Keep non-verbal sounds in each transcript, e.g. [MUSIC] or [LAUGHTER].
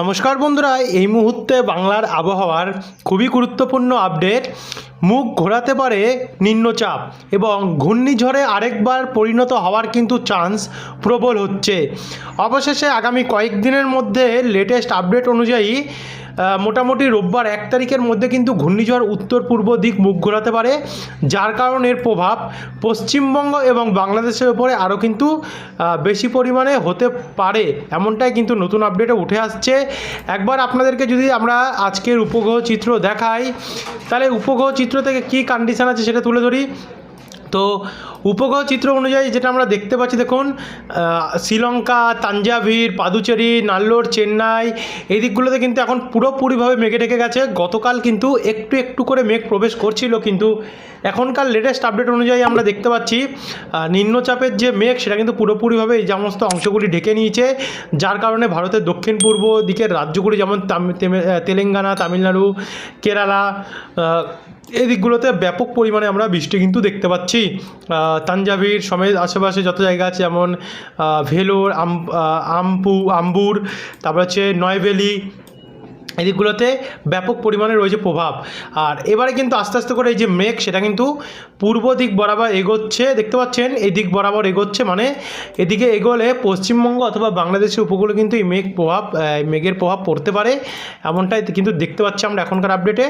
নমস্কার বন্ধুরা, এই মুহূর্তে বাংলার আবহাওয়ার খুবই গুরুত্বপূর্ণ আপডেট। মুখ ঘোরাতে পারে নিম্নচাপ এবং ঘূর্ণিঝড়ে আরেকবার পরিণত হওয়ার কিন্তু চান্স প্রবল হচ্ছে। অবশেষে আগামী কয়েকদিনের মধ্যে লেটেস্ট আপডেট অনুযায়ী মোটামুটি রোববার এক তারিখের মধ্যে কিন্তু ঘূর্ণিঝড় উত্তর পূর্ব দিক মুখ ঘোরাতে পারে, যার কারণে এর প্রভাব পশ্চিমবঙ্গ এবং বাংলাদেশের উপরে আরও কিন্তু বেশি পরিমাণে হতে পারে, এমনটাই কিন্তু নতুন আপডেটে উঠে আসছে। একবার আপনাদেরকে যদি আমরা আজকের উপগ্রহ চিত্র দেখাই, তাহলে উপগ্রহ চিত্র থেকে কী কন্ডিশন আছে সেটা তুলে ধরি। তো উপগ্রহ চিত্র অনুযায়ী যেটা আমরা দেখতে পাচ্ছি, দেখুন শ্রীলঙ্কা, তাঞ্জাভির, পাদুচেরি, নাল্লোর, চেন্নাই, এই দিকগুলোতে কিন্তু এখন পুরোপুরিভাবে মেঘে ঢেকে গেছে। গতকাল কিন্তু একটু একটু করে মেঘ প্রবেশ করছিল, কিন্তু এখনকার লেটেস্ট আপডেট অনুযায়ী আমরা দেখতে পাচ্ছি নিম্নচাপের যে মেঘ সেটা কিন্তু পুরোপুরিভাবে এই সমস্ত অংশগুলি ঢেকে নিয়েছে, যার কারণে ভারতের দক্ষিণ পূর্ব দিকের রাজ্যগুলি যেমন তেলেঙ্গানা, তামিলনাড়ু, কেরালা এই দিকগুলোতে ব্যাপক পরিমাণে আমরা বৃষ্টি কিন্তু দেখতে পাচ্ছি। তাঞ্জাবির সমেত আশেপাশে যত জায়গা আছে, যেমন ভেলোর, আম আমপু, আম্বুর, তারপর হচ্ছে নয়ভেলি এই দিকগুলোতে ব্যাপক পরিমাণে রয়েছে প্রভাব। আর এবারে কিন্তু আস্তে আস্তে করে এই যে মেঘ, সেটা কিন্তু পূর্ব দিক বরাবর এগোচ্ছে। দেখতে পাচ্ছেন এই দিক বরাবর এগোচ্ছে মানে এদিকে এগোলে পশ্চিমবঙ্গ অথবা বাংলাদেশের উপকূলে কিন্তু এই মেঘ প্রভাব মেঘের প্রভাব পড়তে পারে। এমনটাই কিন্তু দেখতে পাচ্ছি আমরা এখনকার আপডেটে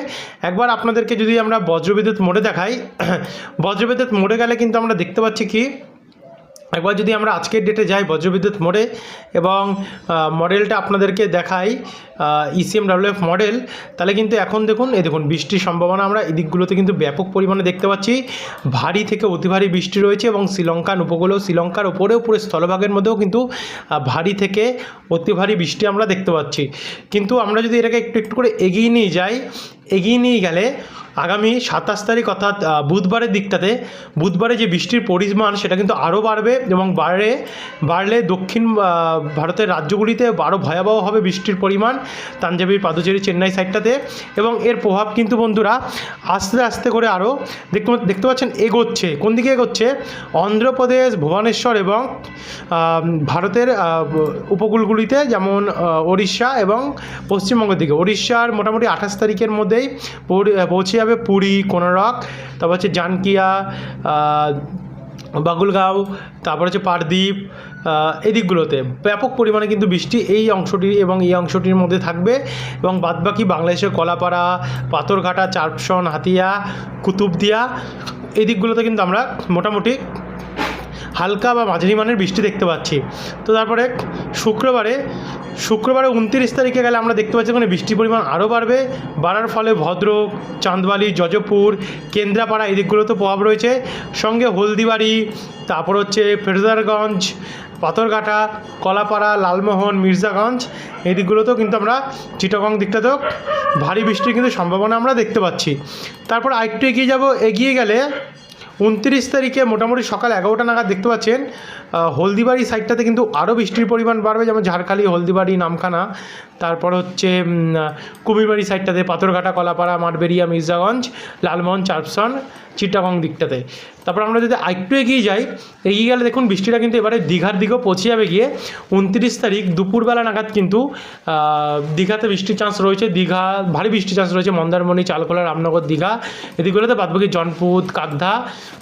একবার আপনাদেরকে যদি আমরা বজ্রবিদ্যুৎ মোড়ে দেখাই, [CLEARS THROAT] বজ্রবিদ্যুৎ মোড়ে গেলে কিন্তু আমরা দেখতে পাচ্ছি কি একবার যদি আমরা আজকের ডেটে যাই বজ্রবিদ্যুৎ মোড়ে এবং মডেলটা আপনাদেরকে দেখাই ইসিএম ডাব্লিউএফ মডেল তাহলে কিন্তু এখন দেখুন, এই দেখুন বৃষ্টির সম্ভাবনা আমরা এই দিকগুলোতে কিন্তু ব্যাপক পরিমাণে দেখতে পাচ্ছি। ভারী থেকে অতি ভারী বৃষ্টি রয়েছে এবং শ্রীলঙ্কার উপকূলেও, শ্রীলঙ্কার ওপরেও পুরো স্থলভাগের মধ্যেও কিন্তু ভারী থেকে অতি ভারী বৃষ্টি আমরা দেখতে পাচ্ছি। কিন্তু আমরা যদি এটাকে একটু একটু করে এগিয়ে নিয়ে যাই এগিয়ে নিয়ে গেলে আগামী সাতাশ তারিখ অর্থাৎ বুধবারের দিকটাতে, বুধবারে যে বৃষ্টির পরিমাণ সেটা কিন্তু আরও বাড়বে এবং বাড়ে বাড়লে দক্ষিণ ভারতের রাজ্যগুলিতে আরও ভয়াবহ হবে বৃষ্টির পরিমাণ তাঞ্জাবি পাদুচেরি চেন্নাই সাইডটাতে এবং এর প্রভাব কিন্তু বন্ধুরা আস্তে আস্তে করে আরও দেখতে দেখতে পাচ্ছেন এগোচ্ছে। কোন দিকে এগোচ্ছে? অন্ধ্রপ্রদেশ, ভুবনেশ্বর এবং ভারতের উপকূলগুলিতে যেমন ওড়িশা এবং পশ্চিমবঙ্গের দিকে। ওড়িশার মোটামুটি আঠাশ তারিখের মধ্যেই পৌঁছে- যাবে পুরী কোনারক তারপর হচ্ছে জানকিয়া বাগুলগাঁও তারপর হচ্ছে পারদ্বীপ আহ, এই দিকগুলোতে। ব্যাপক পরিমাণে কিন্তু বৃষ্টি এই অংশটি এবং এই অংশটির মধ্যে থাকবে এবং বাদবাকি বাংলাদেশের কলাপাড়া পাথরঘাটা চারপসন হাতিয়া কুতুবদিয়া এই দিকগুলোতে কিন্তু আমরা মোটামুটি হালকা বা মাঝারি মানের বৃষ্টি দেখতে পাচ্ছি। তো তারপরে শুক্রবারে শুক্রবারে উনত্রিশ তারিখে গেলে আমরা দেখতে পাচ্ছি ওখানে বৃষ্টির পরিমাণ আরও বাড়বে। বাড়ার ফলে ভদ্রক, চাঁদবালি, যজপুর, কেন্দ্রাপাড়া এই দিকগুলোতে প্রভাব রয়েছে। সঙ্গে হলদিবাড়ি, তারপর হচ্ছে ফেরদারগঞ্জ, পাথরঘাটা, কলাপাড়া, লালমোহন, মির্জাগঞ্জ এই দিকগুলোতেও কিন্তু আমরা চিটাগং দিকটাতেও ভারী বৃষ্টির কিন্তু সম্ভাবনা আমরা দেখতে পাচ্ছি। তারপর আরেকটু এগিয়ে যাব। এগিয়ে গেলে উনত্রিশ তারিখে মোটামুটি সকাল এগারোটা নাগাদ দেখতে পাচ্ছেন হলদিবাড়ি সাইডটাতে কিন্তু আরও বৃষ্টির পরিমাণ বাড়বে, যেমন ঝাড়খালি, হলদিবাড়ি, নামখানা। তারপর হচ্ছে কুমিরবাড়ি সাইডটাতে পাথরঘাটা, কলাপাড়া মাঠবেরিয়া মির্জাগঞ্জ, লালমোহন, চারপসন, চিটাগং দিকটাতে। তারপর আমরা যদি একটু এগিয়ে যাই, এগিয়ে গেলে দেখুন বৃষ্টিটা কিন্তু এবারে দীঘার দিকেও পৌঁছে যাবে গিয়ে, উনত্রিশ তারিখ দুপুরবেলা নাগাদ কিন্তু দীঘাতে বৃষ্টির চান্স রয়েছে, দীঘা, ভারী বৃষ্টির চান্স রয়েছে, মন্দারমণি চালকোলা রামনগর, দীঘা এদিকগুলোতে বাদবাকি জনপুত কাকধা,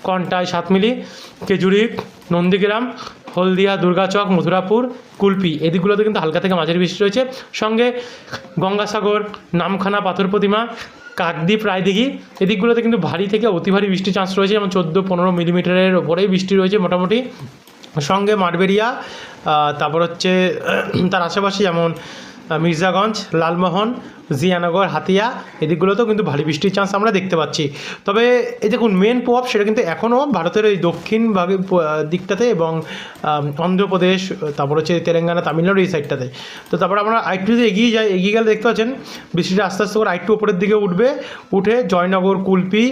কন্টাই, সাতমিলি কেজুরি নন্দীগ্রাম, হলদিয়া, দুর্গাচক, মথুরাপুর, কুলপি, এদিকগুলোতে কিন্তু হালকা থেকে মাঝারি বৃষ্টি রয়েছে সঙ্গে গঙ্গাসাগর, নামখানা, পাথর প্রতিমা, কাকদ্বীপ, রায়দিঘি, এদিকগুলোতে কিন্তু ভারী থেকে অতি ভারী বৃষ্টির চান্স রয়েছে যেমন চোদ্দ পনেরো মিলিমিটারের ওপরেই বৃষ্টি রয়েছে মোটামুটি। সঙ্গে মারবেরিয়া তারপর হচ্ছে তার আশেপাশে যেমন মির্জাগঞ্জ, লালমোহন, জিয়ানগর, হাতিয়া এদিকগুলোতেও কিন্তু ভারী বৃষ্টির চান্স আমরা দেখতে পাচ্ছি। তবে এই দেখুন মেন প্রভাব সেটা কিন্তু এখনও ভারতের এই দক্ষিণ ভাগে দিকটাতে এবং অন্ধ্রপ্রদেশ তারপর হচ্ছে তেলেঙ্গানা, তামিলনাড়ু এই সাইডটাতে তো তারপর আমরা আরেকটু যদি এগিয়ে যাই, এগিয়ে গেলে দেখতে পাচ্ছেন, বৃষ্টিটা আস্তে আস্তে করে আরেকটু উপরের দিকে উঠবে। উঠে জয়নগর, কুলপি,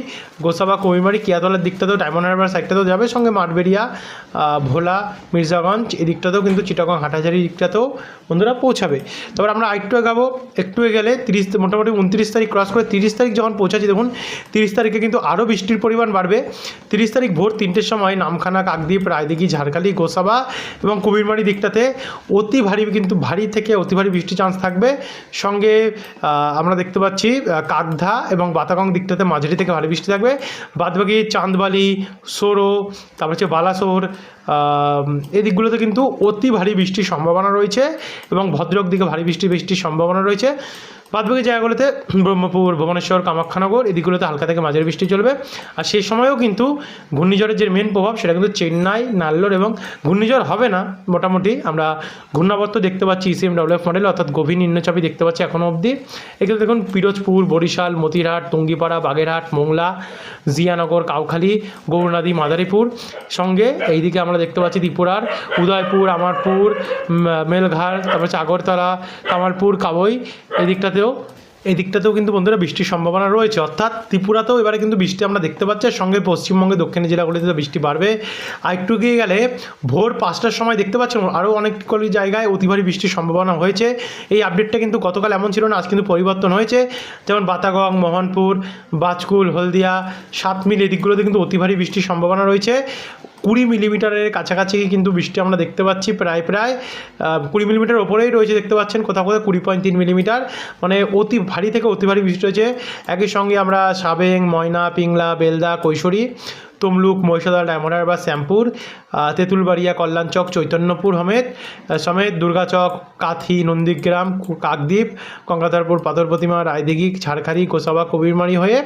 গোসাবা, কবিমারি, কিয়াতলার দিকটাতেও, ডায়মন্ড হারবার সাইডটাতেও যাবে। সঙ্গে মাঠবেরিয়া ভোলা, মির্জাগঞ্জ এদিকটাতেও কিন্তু চিটাগং হাটাজারি দিকটাতেও বন্ধুরা পৌঁছাবে। তারপর এবার আমরা আরেকটু এগাবো একটু গেলে তিরিশ, মোটামুটি উনত্রিশ তারিখ ক্রস করে তিরিশ তারিখ যখন পৌঁছাচ্ছি, দেখুন, তিরিশ তারিখে কিন্তু আরও বৃষ্টির পরিমাণ বাড়বে। তিরিশ তারিখ ভোর তিনটের সময় নামখানা, কাকদ্বীপ, রায়দিঘি, ঝাড়খালি, গোসাবা এবং কুমিরমারি দিকটাতে অতি ভারী কিন্তু ভারী থেকে অতি ভারী বৃষ্টির চান্স থাকবে। সঙ্গে আমরা দেখতে পাচ্ছি কাকধা এবং বাতাগং দিকটাতে মাঝারি থেকে ভারী বৃষ্টি থাকবে। বাদবাকি চাঁদবালি, সোরো, তারপর হচ্ছে বালাসোর আহ, এই দিকগুলোতে কিন্তু অতি ভারী বৃষ্টির সম্ভাবনা রয়েছে এবং ভদ্রক দিকে ভারী বৃষ্টি বৃষ্টির সম্ভাবনা রয়েছে। বাদবাকি জায়গাগুলোতে ব্রহ্মপুর, ভুবনেশ্বর, কামাখ্যানগর এই দিকগুলোতে হালকা থেকে মাঝারি বৃষ্টি চলবে। আর সেই সময়েও কিন্তু ঘূর্ণিঝড়ের যে মেন প্রভাব সেটা কিন্তু চেন্নাই, নাল্লোর এবং ঘূর্ণিঝড় হবে না। মোটামুটি আমরা ঘূর্ণাবর্ত দেখতে পাচ্ছি ইসিএম ডব্লিউএফ মডেল অর্থাৎ গভীর নিম্নচাপই দেখতে পাচ্ছি এখনও অবধি। এখানে দেখুন, পিরোজপুর, বরিশাল, মতিরহাট, টুঙ্গিপাড়া, বাগেরহাট, মোংলা, জিয়ানগর, কাউখালী গৌরনদী মাদারীপুর। সঙ্গে এইদিকে আমরা দেখতে পাচ্ছি ত্রিপুরার, উদয়পুর, আমারপুর মেলঘাট, তারপর আগরতলা, কামালপুর, কাবই। এই দিকটাতেও এই দিকটাতেও কিন্তু বন্ধুরা বৃষ্টির সম্ভাবনা রয়েছে। অর্থাৎ ত্রিপুরাতেও এবারে কিন্তু বৃষ্টি আমরা দেখতে পাচ্ছি সঙ্গে পশ্চিমবঙ্গে দক্ষিণের জেলাগুলিতে বৃষ্টি বাড়বে। আর একটু গিয়ে গেলে ভোর পাঁচটার সময় দেখতে পাচ্ছেন আরও অনেকগুলি জায়গায় অতি ভারী বৃষ্টির সম্ভাবনা হয়েছে। এই আপডেটটা কিন্তু গতকাল এমন ছিল না, আজ কিন্তু পরিবর্তন হয়েছে। যেমন বাতাগং, মোহনপুর, বাজকুল, হলদিয়া সাত মিল এই দিকগুলোতে কিন্তু অতি ভারী বৃষ্টির সম্ভাবনা রয়েছে। কুড়ি মিলিমিটারের কাছাকাছি কিন্তু বৃষ্টি আমরা দেখতে পাচ্ছি প্রায় প্রায় কুড়ি মিলিমিটার ওপরেই রয়েছে দেখতে পাচ্ছেন, কোথাও কোথাও কুড়ি পয়েন্ট তিন মিলিমিটার। মানে অতি ভারী থেকে অতি ভারী বৃষ্টি হয়েছে। একই সঙ্গে আমরা সাবেং ময়না পিংলা বেলদা কৈশোরী তমলুক মহিষাদল ডায়মন্ডার বা শ্যামপুর তেঁতুলবাড়িয়া, কল্যাণচক, চৈতন্যপুর সমেত সমেত দুর্গাচক, কাথি, নন্দীগ্রাম কাকদ্বীপ, গঙ্গাধরপুর পাথর প্রতিমা রায়দিঘি ঝাড়খালি কোসাবা কবিরমারি হয়ে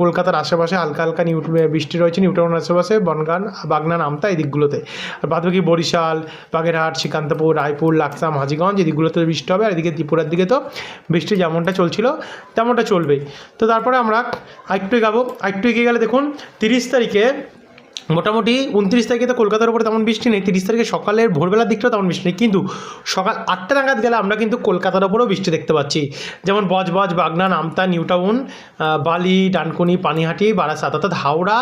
কলকাতার আশেপাশে হালকা হালকা নিউ বৃষ্টি রয়েছে নিউটাউন আশেপাশে, বনগান, বাগনান, আমতা এই দিকগুলোতে। আর বাদবাকি বরিশাল, বাগেরহাট, শ্রীকান্তপুর, রায়পুর, লাকসাম, হাজিগঞ্জ এই দিকগুলোতে বৃষ্টি হবে, আর এদিকে ত্রিপুরার দিকে তো বৃষ্টি যেমনটা চলছিল, তেমনটা চলবেই। তো তারপরে আমরা আরেকটু এগাবো, আরেকটু এগিয়ে গেলে দেখুন, তিরিশ তারিখে keer মোটামুটি উনত্রিশ তারিখে তো কলকাতার উপরে তেমন বৃষ্টি নেই তিরিশ তারিখে সকালের ভোরবেলার দিকটাও তেমন বৃষ্টি নেই কিন্তু সকাল আটটা নাগাদ গেলে আমরা কিন্তু কলকাতার ওপরেও বৃষ্টি দেখতে পাচ্ছি। যেমন বজবজ বাগনা নামতা নিউটাউন বালি ডানকুনি পানিহাটি বারাসাত অর্থাৎ হাওড়া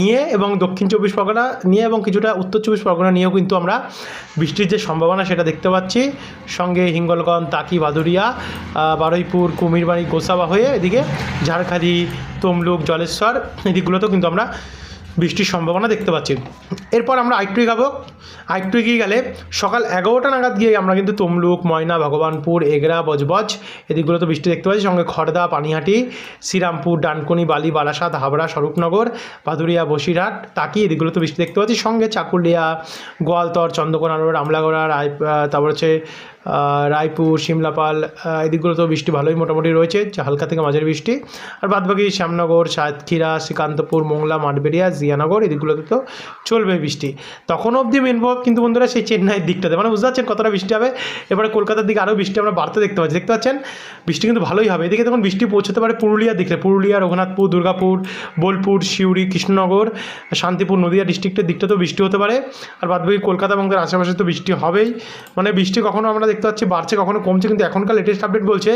নিয়ে এবং দক্ষিণ চব্বিশ পরগনা নিয়ে এবং কিছুটা উত্তর চব্বিশ পরগনা নিয়েও কিন্তু আমরা বৃষ্টির যে সম্ভাবনা সেটা দেখতে পাচ্ছি। সঙ্গে হিঙ্গলগঞ্জ তাকি ভাদুরিয়া আহ, বারুইপুর কুমিরবাড়ি গোসাবা হয়ে এদিকে ঝাড়খালি তমলুক জলেশ্বর এদিকগুলোতেও কিন্তু আমরা বৃষ্টির সম্ভাবনা দেখতে পাচ্ছি। এরপর আমরা আরেকটু এগাবো। আরেকটু এগিয়ে গেলে সকাল এগারোটা নাগাদ গিয়ে আমরা কিন্তু তমলুক, ময়না, ভগবানপুর, এগরা, বজবজ এদিকগুলো তো বৃষ্টি দেখতে পাচ্ছি। সঙ্গে খড়দা, পানিহাটি, শ্রীরামপুর, ডানকুনি, বালি বারাসাত হাবড়া, স্বরূপনগর ভাদুরিয়া বসিরহাট, তাকি এদিকগুলো তো বৃষ্টি দেখতে পাচ্ছি। সঙ্গে চাকুলিয়া, গোয়ালতর, চন্দ্রকোনা রোড, আমলাগড়া, রায় তারপর হচ্ছে রায়পুর সিমলাপাল আহ, এদিকগুলোতেও বৃষ্টি ভালোই মোটামুটি রয়েছে হালকা থেকে মাঝারি বৃষ্টি। আর বাদবাকি শ্যামনগর সাতক্ষীরা শ্রীকান্তপুর মোংলা মাঠবেড়িয়া জিয়ানগর এদিকগুলোতে তো চলবে বৃষ্টি। তখন অবধি মেন কিন্তু বন্ধুরা সেই চেন্নাইয়ের দিকটাতে। মানে বুঝতে পারছেন কতটা বৃষ্টি হবে? এবারে কলকাতার দিকে আরও বৃষ্টি আমরা বাড়তে দেখতে পাচ্ছি। দেখতে পাচ্ছেন? বৃষ্টি কিন্তু ভালোই হবে। এদিকে তখন বৃষ্টি পৌঁছতে পারে পুরুলিয়ার দিকে পুরুলিয়া রঘুনাথপুর দুর্গাপুর বোলপুর সিউড়ি কৃষ্ণনগর শান্তিপুর নদিয়া ডিস্ট্রিক্টের দিকটাতেও বৃষ্টি হতে পারে। আর বাদবাকি কলকাতা এবং তার আশেপাশে তো বৃষ্টি হবেই। মানে বৃষ্টি কখনো আমরা দেখতে পাচ্ছি বাড়ছে, কখনো কমছে, কিন্তু এখনকার লেটেস্ট আপডেট বলছে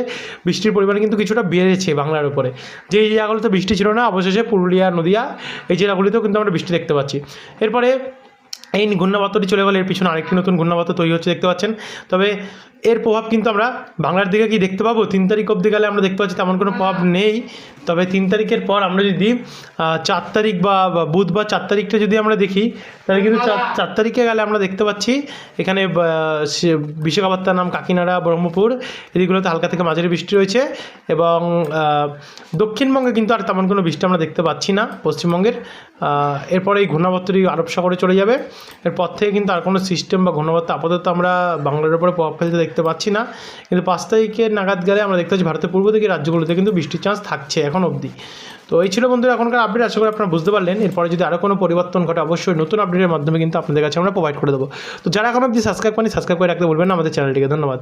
বৃষ্টির পরিমাণ কিন্তু কিছুটা বেড়েছে বাংলার উপরে। যে এই জায়গাগুলোতে বৃষ্টি ছিল না, অবশেষে পুরুলিয়া, নদিয়া, এই জেলাগুলিতেও কিন্তু আমরা বৃষ্টি দেখতে পাচ্ছি। এরপরে এই ঘূর্ণাবর্তটি চলে গেলে, এর পিছনে আরেকটি নতুন ঘূর্ণাবর্ত তৈরি হচ্ছে, দেখতে পাচ্ছেন। তবে এর প্রভাব কিন্তু আমরা বাংলার দিকে কি দেখতে পাবো? তিন তারিখ অবধি গেলে আমরা দেখতে পাচ্ছি তেমন কোনো প্রভাব নেই। তবে তিন তারিখের পর আমরা যদি চার তারিখ বা বা বুধবার চার তারিখটা যদি আমরা দেখি তাহলে কিন্তু চার চার তারিখে গেলে আমরা দেখতে পাচ্ছি এখানে বিশাখাপত্তার নাম কাকিনাড়া ব্রহ্মপুর এদিকগুলোতে হালকা থেকে মাঝারি বৃষ্টি রয়েছে এবং দক্ষিণবঙ্গে কিন্তু আর তেমন কোনো বৃষ্টি আমরা দেখতে পাচ্ছি না পশ্চিমবঙ্গের। এরপরে এই ঘূর্ণাবর্তটি আরব সাগরে চলে যাবে। এরপর থেকে কিন্তু আর কোনো সিস্টেম বা ঘূর্ণাবর্ত আপাতত আমরা বাংলার উপরে প্রভাব ফেলতে দেখতে পাচ্ছি না। কিন্তু পাঁচ তারিখের নাগাদ গেলে আমরা দেখতে পাচ্ছি ভারতের পূর্ব থেকে রাজ্যগুলোতে কিন্তু বৃষ্টির চান্স থাকছে এখন অবধি। তো এই ছিল বন্ধুরা এখনকার আপডেট আশা করি আপনারা বুঝতে পারলেন। এরপরে যদি আরও কোনো পরিবর্তন ঘটে, অবশ্যই নতুন আপডেটের মাধ্যমে কিন্তু আপনাদের কাছে আমরা প্রোভাইড করে দেবো। তো যারা এখন অবধি সাবস্ক্রাইব করেনি সাবস্ক্রাইব করে রাখতে বলবেন আমাদের চ্যানেলটিকে ধন্যবাদ।